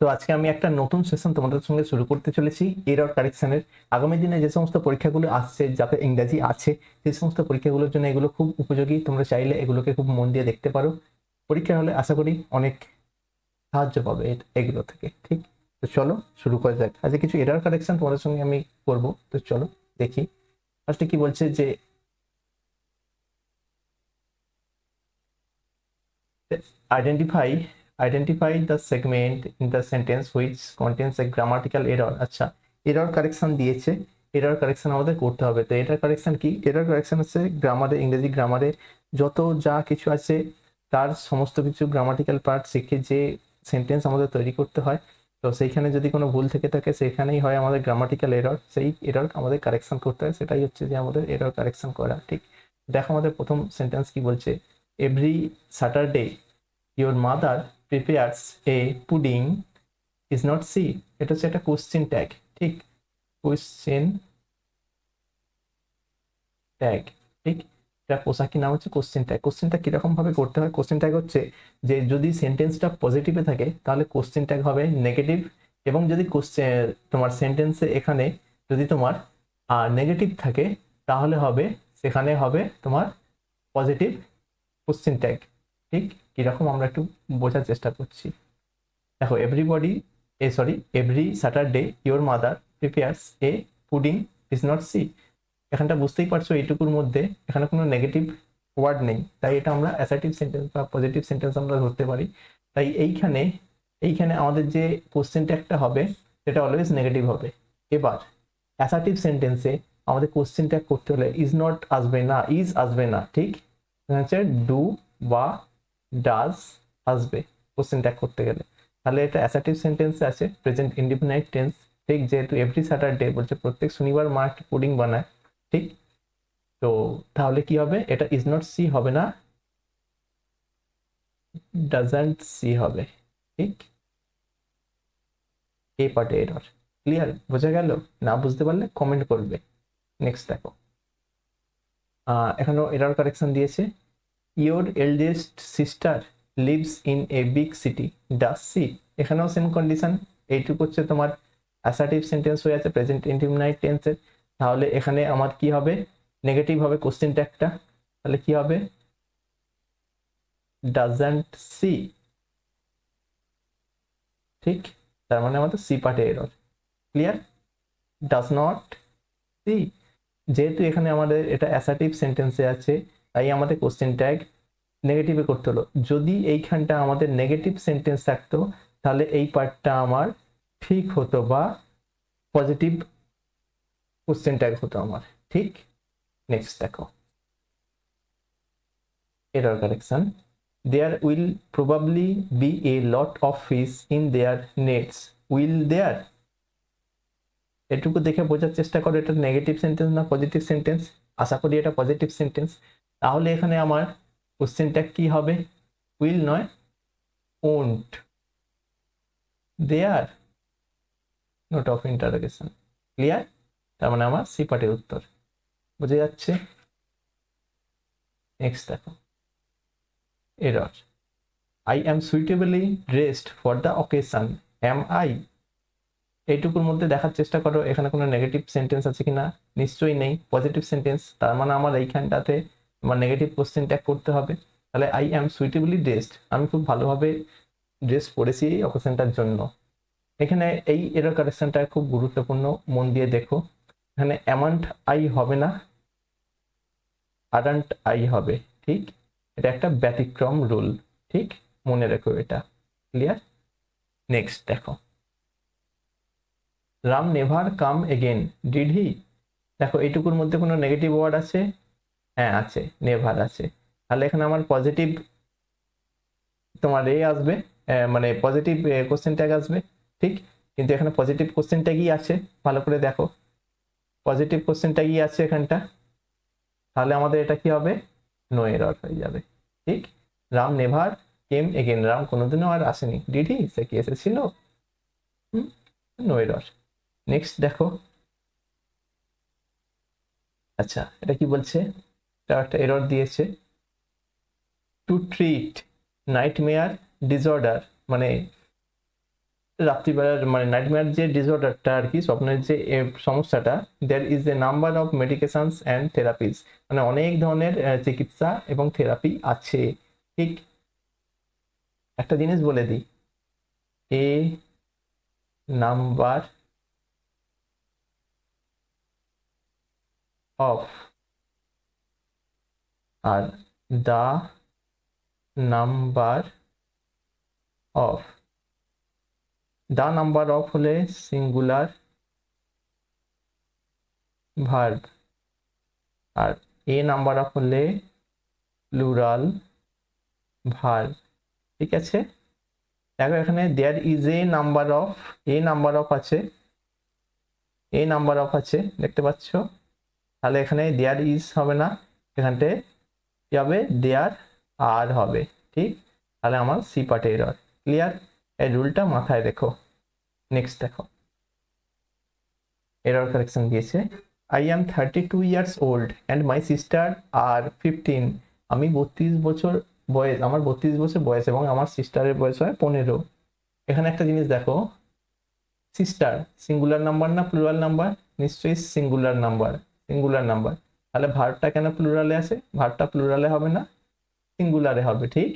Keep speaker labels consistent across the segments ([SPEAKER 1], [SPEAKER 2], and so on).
[SPEAKER 1] তো আজকে আমি একটা নতুন সেশন তোমাদের সঙ্গে শুরু করতে চলেছি এরর কারেকশনের আগামী দিনে যে সমস্ত পরীক্ষাগুলো আসছে, যাতে ইংরাজি আছে, সেই সমস্ত পরীক্ষাগুলোর জন্য এগুলো খুব উপযোগী। তোমরা চাইলে এগুলোকে খুব মন দিয়ে দেখতে পারো। পরীক্ষা হলে আশা করি অনেক সাহায্য পাবে এগুলো থেকে, ঠিক? তো চলো শুরু করা যাক। আজকে কিছু এরর কারেকশন তোমাদের সঙ্গে আমি করব। তো চলো দেখি। ফার্স্টে কি বলছে যে identify identify the segment in the sentence which contains a grammatical error. আচ্ছা এরর কারেকশন দিয়েছে। এরর কারেকশন আমাদের করতে হবে। তো এরর কারেকশন কি? এরর কারেকশন হচ্ছে গ্রামারে ইংরেজি গ্রামারে যত যা কিছু আছে তার সমস্ত কিছু গ্রামাটিক্যাল পার্ট শিখে যে সেন্টেন্স আমাদের তৈরি করতে হয়। তো সেইখানে যদি কোনো ভুল থেকে থাকে সেখানেই হয় আমাদের গ্রামাটিক্যাল এরর সেই এরর আমাদের কারেকশন করতে হয়। সেটাই হচ্ছে যে আমাদের এরর কারেকশন করা, ঠিক? দেখো আমাদের প্রথম সেন্টেন্স কি বলছে। Every Saturday your mother prepares a pudding is not she এটা হচ্ছে একটা কোশ্চেন ট্যাগ ঠিক কোশ্চেন ট্যাগ ঠিক এটা পোশাকি নাম হচ্ছে কোশ্চেন ট্যাগ কোশ্চেনটা কীরকম ভাবে করতে হয়? কোশ্চেন ট্যাগ হচ্ছে যে যদি সেন্টেন্সটা পজিটিভে থাকে, তাহলে কোশ্চেন ট্যাগ হবে নেগেটিভ এবং যদি কোশ্চেন তোমার সেন্টেন্সে এখানে যদি তোমার নেগেটিভ থাকে, তাহলে হবে, সেখানে হবে তোমার পজিটিভ কোশ্চেন ট্যাগ ঠিক কীরকম আমরা একটু বোঝার চেষ্টা করছি। দেখো everybody uh sorry every Saturday your mother prepares a pudding is not she এখানটা বুঝতেই পারছ, এইটুকুর মধ্যে এখানে কোনো নেগেটিভ ওয়ার্ড নেই। তাই এটা আমরা অ্যাসার্টিভ সেন্টেন্স বা পজিটিভ সেন্টেন্স আমরা ধরতে পারি। তাই এইখানে এইখানে আমাদের যে কোশ্চেন ট্যাগটা হবে, সেটা অলওয়েজ নেগেটিভ হবে। এবার অ্যাসার্টিভ সেন্টেন্সে আমাদের কোশ্চেন ট্যাগ করতে হলে ইজ নট আসবে না ইজ আসবে না, ঠিক? হচ্ছে ডু বা ডাজ আসবে কোশ্চেন করতে গেলে। তাহলে এটা অ্যাসার্টিভ সেন্টেন্সে আছে প্রেজেন্ট ইন্ডিপেন্ডেন্ট টেন্স ঠিক যেহেতু এভরি স্যাটারডে বলছে, প্রত্যেক শনিবার মা একটা পুডিং বানায়, ঠিক? তো তাহলে কি হবে? এটা ইজ নট সি হবে না ডাজন্ট সি হবে, ঠিক? এই পার্টে এরর ক্লিয়ার বোঝা গেল? না বুঝতে পারলে কমেন্ট করবে। নেক্সট দেখো। এখানেও এরর কারেকশন দিয়েছে। Your eldest sister lives in a big city does she এখানেও সেম কন্ডিশন এইটুকু হচ্ছে তোমার অ্যাসার্টিভ সেন্টেন্স হয়ে আছে প্রেজেন্ট ইন্ডিপেন্ডেন্ট টেন্সের তাহলে এখানে আমার কি হবে? নেগেটিভ হবে কোশ্চেন ট্যাগটা তাহলে কি হবে? ডাজন্ট সি ঠিক? তার মানে আমাদের সি পার্টে error clear does not she যেহেতু এখানে আমাদের এটা অ্যাসার্টিভ সেন্টেন্সে আছে তাই আমাদের কোশ্চেন ট্যাগ নেগেটিভে করতে হলো। যদি এইখানটা আমাদের নেগেটিভ সেন্টেন্স থাকতো, তাহলে এই পার্টটা আমার ঠিক হতো বা পজিটিভ কোশ্চেন ট্যাগ হতো আমার। ঠিক? নেক্সট দেখো। Error correction there will probably be a lot of fish in their nets will there এটুকু দেখে বোঝার চেষ্টা করো, এটা নেগেটিভ সেন্টেন্স না পজিটিভ সেন্টেন্স আশা করি এটা পজিটিভ সেন্টেন্স তাহলে এখানে আমার কোশ্চেনটা কি হবে? উইল নয় won't there note of interrogation clear তার মানে আমার সি পার্টের উত্তর। বুঝে যাচ্ছে? নেক্সট দেখো। Error I am suitably dressed for the occasion am I এইটুকুর মধ্যে দেখার চেষ্টা করো। এখানে কোনো নেগেটিভ সেন্টেন্স আছে কিনা? নিশ্চয়ই নেই। পজিটিভ সেন্টেন্স তার মানে আমার এইখানটাতে আমার নেগেটিভ কোশ্চেন ট্যাগ করতে হবে। তাহলে আই অ্যাম সুইটেবলি ড্রেসড আমি খুব ভালোভাবে ড্রেস পরেছি এই অকেশনটার জন্য। এখানে এই এরর কারেকশনটা খুব গুরুত্বপূর্ণ, মন দিয়ে দেখো। এখানে অ্যামাউন্ট আই হবে না আডান্ট আই হবে, ঠিক? এটা একটা ব্যতিক্রম রুল ঠিক? মনে রেখো এটা ক্লিয়ার নেক্সট দেখো। Ram never come again did he দেখো, এইটুকুর মধ্যে কোনো নেগেটিভ ওয়ার্ড আছে? হ্যাঁ আছে নেভার আছে। তাহলে এখানে আমার পজিটিভ তোমার এ আসবে মানে পজিটিভ কোশ্চেন ট্যাগ আসবে, ঠিক? কিন্তু এখানে পজিটিভ কোশ্চেন ট্যাগই আছে, ভালো করে দেখো। পজিটিভ কোশ্চেন ট্যাগই আছে এখানটা। তাহলে আমাদের এটা কি হবে? নো এরর হয়ে যাবে, ঠিক? Ram never came again Ram কোনোদিনও আর আসেনি। ডিডি সে কি এসেছিল? নো এরর নেক্সট দেখো। আচ্ছা এটা কি বলছে? একটা এরর দিয়েছে। টু ট্রিট নাইটমেয়ার ডিসঅর্ডার মানে রাত্রিবেলার মানে নাইটমেয়ার যে ডিসঅর্ডারটা আর কি, স্বপ্নের যে সমস্যাটা there is a number of medications and therapies মানে অনেক ধরনের চিকিৎসা এবং থেরাপি আছে। ঠিক, একটা জিনিস বলে দিই। A number of R the number of. The number of হলে সিঙ্গুলার ভার্ব। আর এ নাম্বার অফ হলে প্লুরাল ভার্ব। ঠিক আছে? দেখো এখানে there is a number of a number of আছে। এ নাম্বার অফ আছে, দেখতে পাচ্ছ? তাহলে এখানে দেয়ার ইজ হবে না। এখানটায় কি হবে? দেয়ার আর হবে। ঠিক? তাহলে আমার সি পার্টে এরর ক্লিয়ার এই রুলটা মাথায় রেখো। নেক্সট দেখো। এরর কারেকশন দিয়েছে I am thirty two years old and my sister are fifteen আমি বত্রিশ বছর বয়স, আমার বত্রিশ বছর বয়স এবং আমার সিস্টারের বয়স হয় পনেরো। এখানে একটা জিনিস দেখো। সিস্টার সিঙ্গুলার নাম্বার না প্লুরাল নাম্বার নিশ্চয়ই সিঙ্গুলার নাম্বার সিঙ্গুলার নাম্বার তাহলে ভার্বটা কেন প্লুরালে আসে ভার্বটা প্লুরালে হবে না সিঙ্গুলারে হবে, ঠিক?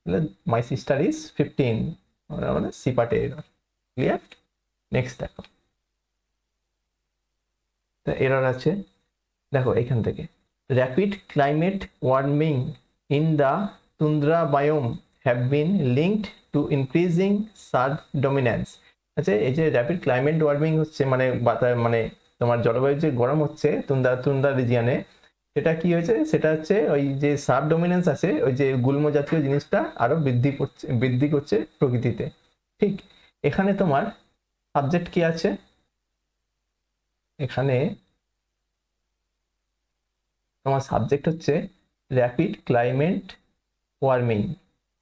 [SPEAKER 1] তাহলে মাই সিস্টার ইজ ফিফটিন মানে সি পার্টে এরর ক্লিয়ার নেক্সট দেখো। তো এরর আছে। দেখো এখান থেকে। Rapid climate warming in the tundra biome have been linked to increasing shrub dominance আচ্ছা এই যে র্যাপিড ক্লাইমেট ওয়ার্মিং হচ্ছে মানে মানে তোমার জলবায়ু যে গরম হচ্ছে, তুন্দা তুন্দা রিজিয়ানে, সেটা কি হয়েছে? সেটা হচ্ছে ওই যে সাব ডমিনেন্স আছে, ওই যে গুল্ম জাতীয় জিনিসটা আরও বৃদ্ধি করছে বৃদ্ধি করছে প্রকৃতিতে। ঠিক এখানে তোমার সাবজেক্ট কি আছে? এখানে তোমার সাবজেক্ট হচ্ছে র্যাপিড ক্লাইমেট ওয়ার্মিং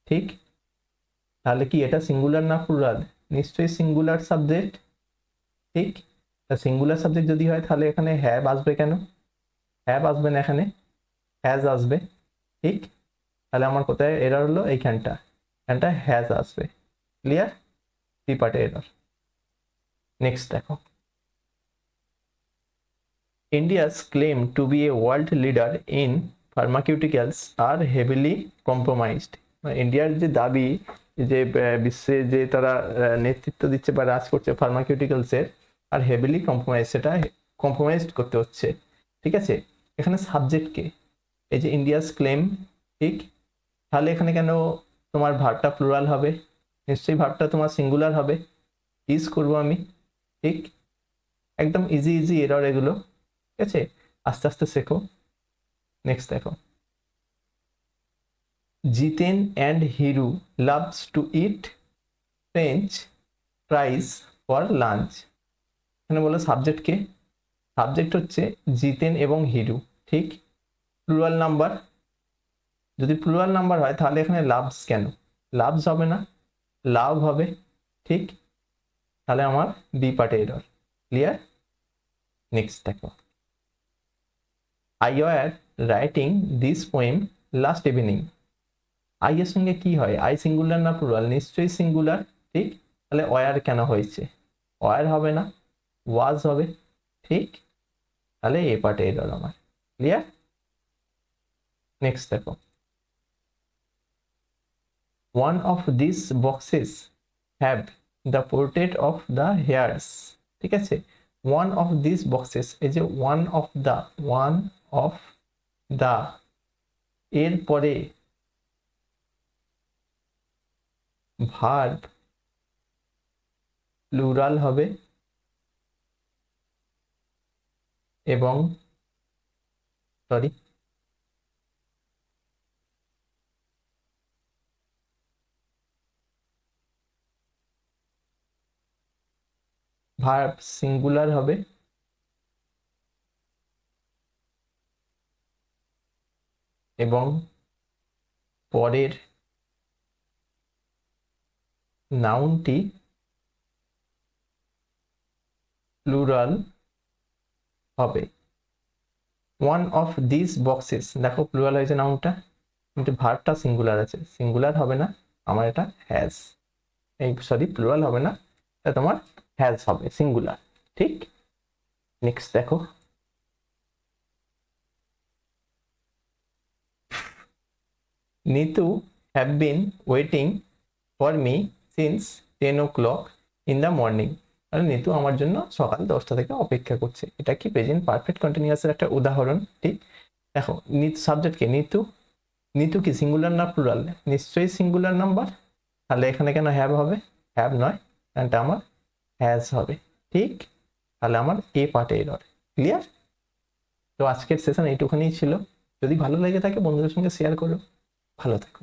[SPEAKER 1] ঠিক? তাহলে কি এটা সিঙ্গুলার না প্লুরাল নিশ্চয়ই সিঙ্গুলার সাবজেক্ট ঠিক? সিঙ্গুলার সাবজেক্ট যদি হয়, তাহলে এখানে হ্যাভ আসবে কেন? হ্যাভ আসবে না এখানে? হ্যাজ আসবে। ঠিক? তাহলে আমার কোথায় এরর হলো? এইখানটা এখানটা হ্যাজ আসবে। ক্লিয়ার থ্রি পার্টে এরর নেক্সট দেখো। India's claim to be a world leader in pharmaceuticals are heavily compromised ইন্ডিয়ার যে দাবি, যে বিশ্বে যে তারা নেতৃত্ব দিচ্ছে বা রাজ করছে ফার্মাকিউটিক্যালসের আর হেভিলি কম্প্রোমাইজ সেটা কম্প্রোমাইজ করতে হচ্ছে। ঠিক আছে? এখানে সাবজেক্টকে এই যে ইন্ডিয়াস ক্লেম ঠিক? তাহলে এখানে কেন তোমার ভারটা প্লুরাল হবে? নিশ্চয়ই ভার্বটা তোমার সিঙ্গুলার হবে। ইজ করব আমি, ঠিক? একদম ইজি ইজি এরর এগুলো। ঠিক আছে? আস্তে আস্তে শেখো। নেক্সট দেখো। Jiten and Hiru loves to eat french fries for lunch এখানে বলো সাবজেক্টকে সাবজেক্ট হচ্ছে জিতেন এবং হিরু, ঠিক? প্লুরাল নাম্বার যদি প্লুরাল নাম্বার হয়, তাহলে এখানে লাভস কেন? লাভস হবে না লাভ হবে, ঠিক? তাহলে আমার বি পার্টে এরর ক্লিয়ার নেক্সট দেখো। I were writing this poem last evening I এর সঙ্গে কি হয়? আই সিঙ্গুলার না প্লুরাল নিশ্চয়ই সিঙ্গুলার ঠিক? তাহলে ওয়ার কেন হয়েছে? ওয়ার হবে না। ওয়াজ হবে। ঠিক? তাহলে এ পার্টে এরর আমার। ক্লিয়ার নেক্সট দেখো। One of this boxes have the portrait of the heirs ঠিক আছে? ওয়ান অফ দিস বক্সেস এই যে one of the one of the এর পরে ভার্ব প্লুরাল হবে। এবং সরি ভার্ব সিঙ্গুলার হবে। এবং পরের নাউনটি প্লুরাল হবে। ওয়ান অফ দিস বক্সেস দেখো প্লুরাল হয়েছে নাউনটা কিন্তু ভার্বটা সিঙ্গুলার আছে। সিঙ্গুলার হবে না, আমার এটা হ্যাজ এই সরি প্লুরাল হবে না, এটা তোমার হ্যাজ হবে সিঙ্গুলার ঠিক? নেক্সট দেখো। Nitu have been waiting for me since ten o'clock in the morning আর নিতু আমার জন্য সকাল দশটা থেকে অপেক্ষা করছে। এটা কি প্রেজেন্ট পারফেক্ট কন্টিনিউয়াসের একটা উদাহরণ? ঠিক? দেখো, নিত সাবজেক্ট কি নিতু নিতু কি সিঙ্গুলার না প্লুরাল নিশ্চয়ই সিঙ্গুলার নাম্বার তাহলে এখানে কেন হ্যাভ হবে? হ্যাভ নয় এটা আমার হ্যাজ হবে। ঠিক? তাহলে আমার এ পার্টে এরর ক্লিয়ার তো আজকের সেশন এইটুখানেই ছিল। যদি ভালো লেগে থাকে বন্ধুদের সঙ্গে শেয়ার করো। ভালো থাকো।